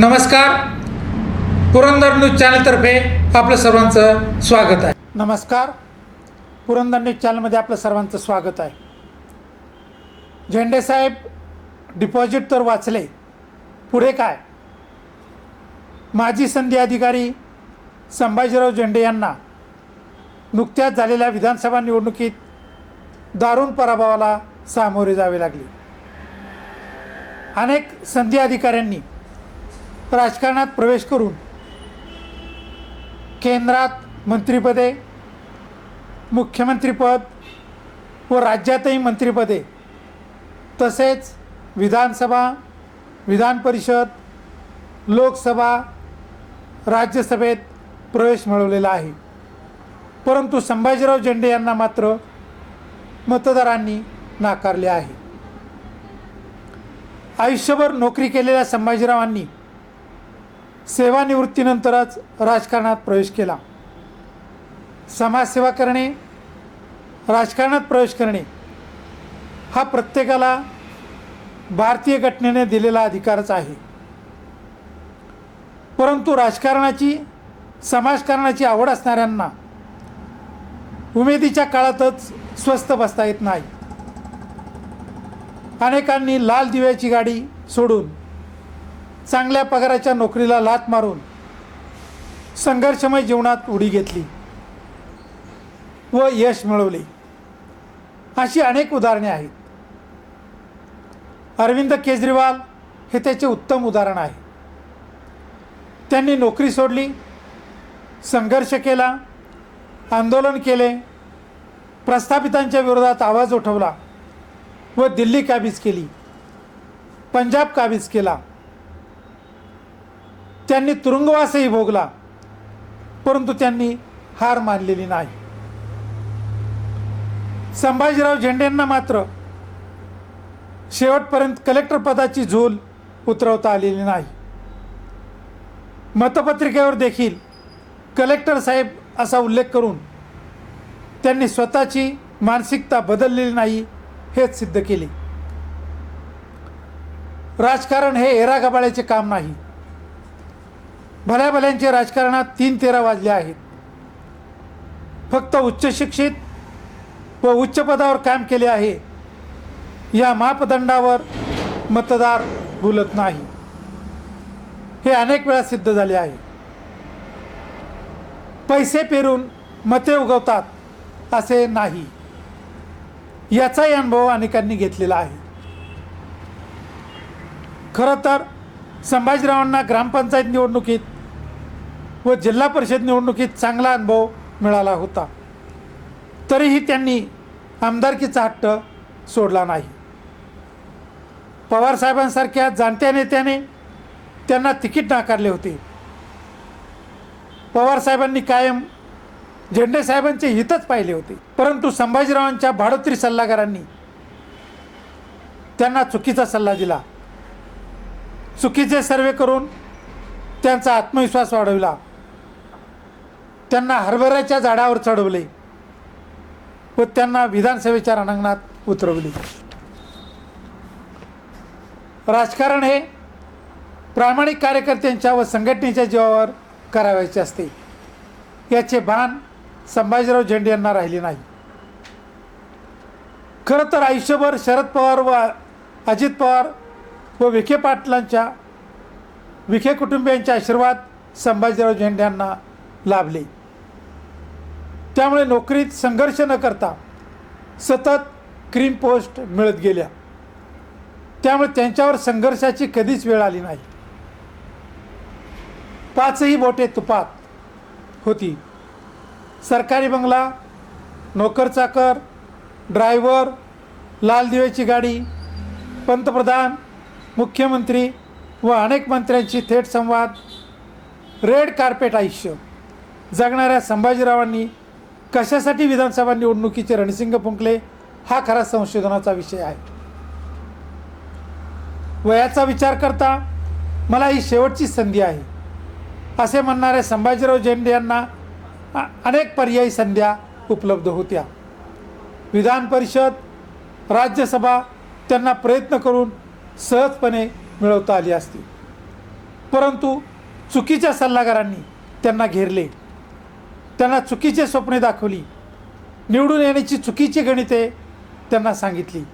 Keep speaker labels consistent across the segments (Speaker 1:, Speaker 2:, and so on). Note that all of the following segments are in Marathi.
Speaker 1: नमस्कार. पुरंदर न्यूज चॅनलतर्फे आपलं सर्वांचं स्वागत आहे.
Speaker 2: नमस्कार. पुरंदर न्यूज चॅनलमध्ये आपलं सर्वांचं स्वागत आहे. झेंडेसाहेब डिपॉझिट तर वाचले. पुढे काय? माजी संधी अधिकारी संभाजीराव झेंडे यांना नुकत्याच झालेल्या विधानसभा निवडणुकीत दारुण पराभवाला सामोरे जावे लागले. अनेक संधी अधिकाऱ्यांनी राजकारणात प्रवेश करून केंद्रात मंत्रिपदे मुख्यमंत्रीपद व राज्यातही मंत्रिपदे तसेच विधानसभा विधान परिषद लोकसभा राज्यसभेत प्रवेश मिळवलेला आहे. परंतु संभाजीराव झेंडे यांना मात्र मतदारांनी नाकारले आहे. आयुष्यभर नोकरी केलेल्या संभाजीरावांनी सेवानिवृत्तीनंतरच राजकारणात प्रवेश केला. समाजसेवा करणे राजकारणात प्रवेश करणे हा प्रत्येकाला भारतीय घटनेने दिलेला अधिकारच आहे. परंतु राजकारणाची समाजकारणाची आवड असणाऱ्यांना उमेदीच्या काळातच स्वस्त बसता येत नाही. अनेकांनी लाल दिव्याची गाडी सोडून चांगल्या पगाराच्या नोकरीला लात मारून संघर्षमय जीवनात उडी घेतली व यश मिळवले. अशी अनेक उदाहरणे आहेत. अरविंद केजरीवाल हे त्याचे उत्तम उदाहरण आहे. त्यांनी नोकरी सोडली संघर्ष केला आंदोलन केले प्रस्थापितांच्या विरोधात आवाज उठवला व दिल्ली काबीज केली पंजाब काबीज केला. त्यांनी तुरुंगवासही भोगला परंतु त्यांनी हार मानलेली नाही. संभाजीराव झेंडेंना मात्र शेवटपर्यंत कलेक्टर पदाची झूल उतरवता आलेली नाही. मतपत्रिकेवर देखील कलेक्टर साहेब असा उल्लेख करून त्यांनी स्वतःची मानसिकता बदललेली नाही हेच सिद्ध केले. राजकारण हे एरागबाळ्याचे काम नाही. भल्या भल्यांचे राजकारणात तीन तेरा वाजले आहेत. फक्त उच्च शिक्षित व उच्च पदावर काम केले आहे. या मापदंडावर मतदार बोलत नाही. हे अनेक वेळा सिद्ध झाले आहे. पैसे पेरून मते उगवतात असे नाही. याचाही अनुभव अनेकांनी घेतलेला आहे. खरं तर संभाजीरावांना ग्रामपंचायत निवडणुकीत व जिल्हा परिषद निवडणुकीत चांगला अनुभव मिळाला होता. तरीही त्यांनी आमदारकीचा हट्ट सोडला नाही. पवारसाहेबांसारख्या जाणत्या नेत्याने त्यांना तिकीट नाकारले होते. पवारसाहेबांनी कायम झेंडेसाहेबांचे हितच पाहिले होते. परंतु संभाजीरावांच्या भाडोत्री सल्लागारांनी त्यांना चुकीचा सल्ला दिला. चुकीचे सर्वे करून त्यांचा आत्मविश्वास वाढविला. त्यांना हरभऱ्याच्या झाडावर चढवले व त्यांना विधानसभेच्या रणांगणात उतरवले. राजकारण हे प्रामाणिक कार्यकर्त्यांच्या व संघटनेच्या जीवावर करावायचे असते. याचे भान संभाजीराव झेंडे यांना राहिले नाही. खरं तर आयुष्यभर शरद पवार व अजित पवार व विखे पाटलांच्या विखे कुटुंबियांचे आशीर्वाद संभाजीराव झेंडे यांना लाभले. त्यामुळे नोकरीत संघर्ष न करता सतत क्रीम पोस्ट मिळत गेल्या. त्यामुळे त्यांच्यावर संघर्षाची कधीच वेळ आली नाही. पाचही बोटे तुपात होती. सरकारी बंगला नोकर चाकर ड्रायव्हर लाल दिव्याची गाडी पंतप्रधान मुख्यमंत्री व अनेक मंत्र्यांची थेट संवाद. रेड कार्पेट आयुष्य. जगणाऱ्या संभाजीरावांनी कशासाठी विधानसभा निवडणुकीचे रणसिंग फुंकले हा खरा संशोधनाचा विषय आहे. वयाचा विचार करता मला ही शेवटची संधी आहे. असे म्हणणारे संभाजीराव झेंडे यांना अनेक पर्यायी संध्या उपलब्ध होत्या. विधान परिषद राज्यसभा त्यांना प्रयत्न करून सहजपणे मिळवता आली असती. परंतु चुकीच्या सल्लागारांनी त्यांना घेरले. त्यांना चुकीचे स्वप्ने दाखवली. निवडून येण्याची चुकीची गणिते त्यांना सांगितली.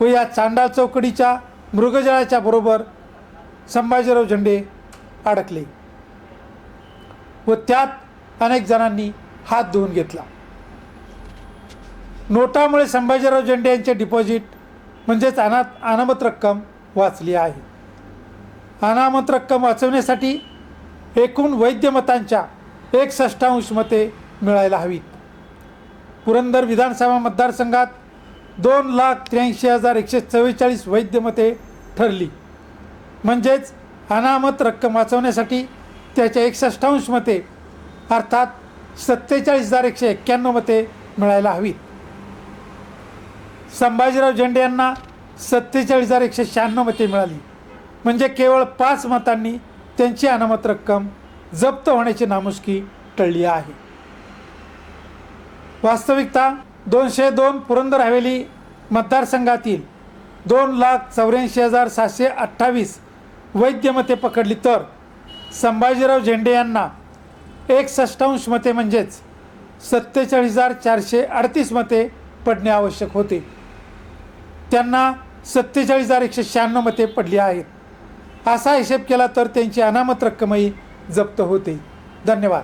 Speaker 2: व या चांडाळ चौकडीच्या मृगजळाच्या बरोबर संभाजीराव झेंडे अडकले. व त्यात अनेक जणांनी हात धुवून घेतला. नोटामुळे संभाजीराव झेंडे यांचे डिपॉझिट म्हणजेच अनाथ अनामत रक्कम वाचली आहे. अनामत रक्कम वाचवण्यासाठी एकूण वैद्यमतांच्या एक षष्ठांश मते मिळायला हवीत. पुरंदर विधानसभा मतदारसंघात दोन लाख त्र्याऐंशी हजार एकशे चव्वेचाळीस वैद्य मते ठरली. म्हणजेच अनामत रक्कम वाचवण्यासाठी त्याच्या एकसष्टांश मते अर्थात सत्तेचाळीस हजार एकशे एक्क्याण्णव मते मिळायला हवीत. संभाजीराव झेंडे यांना सत्तेचाळीस हजार एकशे शहाण्णव मते मिळाली. म्हणजे केवळ पाच मतांनी त्यांची अनामत रक्कम जप्त होण्याची नामुष्की टळली आहे. वास्तविकता दोनशे दोन पुरंदर हवेली मतदारसंघातील दोन लाख चौऱ्याऐंशी हजार सातशे अठ्ठावीस वैद्य मते पकडली तर संभाजीराव झेंडे यांना एकसष्टांश मते म्हणजेच सत्तेचाळीस हजार चारशे अडतीस मते पडणे आवश्यक होते. त्यांना सत्तेचाळीस हजार एकशे शहाण्णव मते पडली आहेत. असा हिशेब केला तर त्यांची अनामत रक्कमही जप्त होते. धन्यवाद.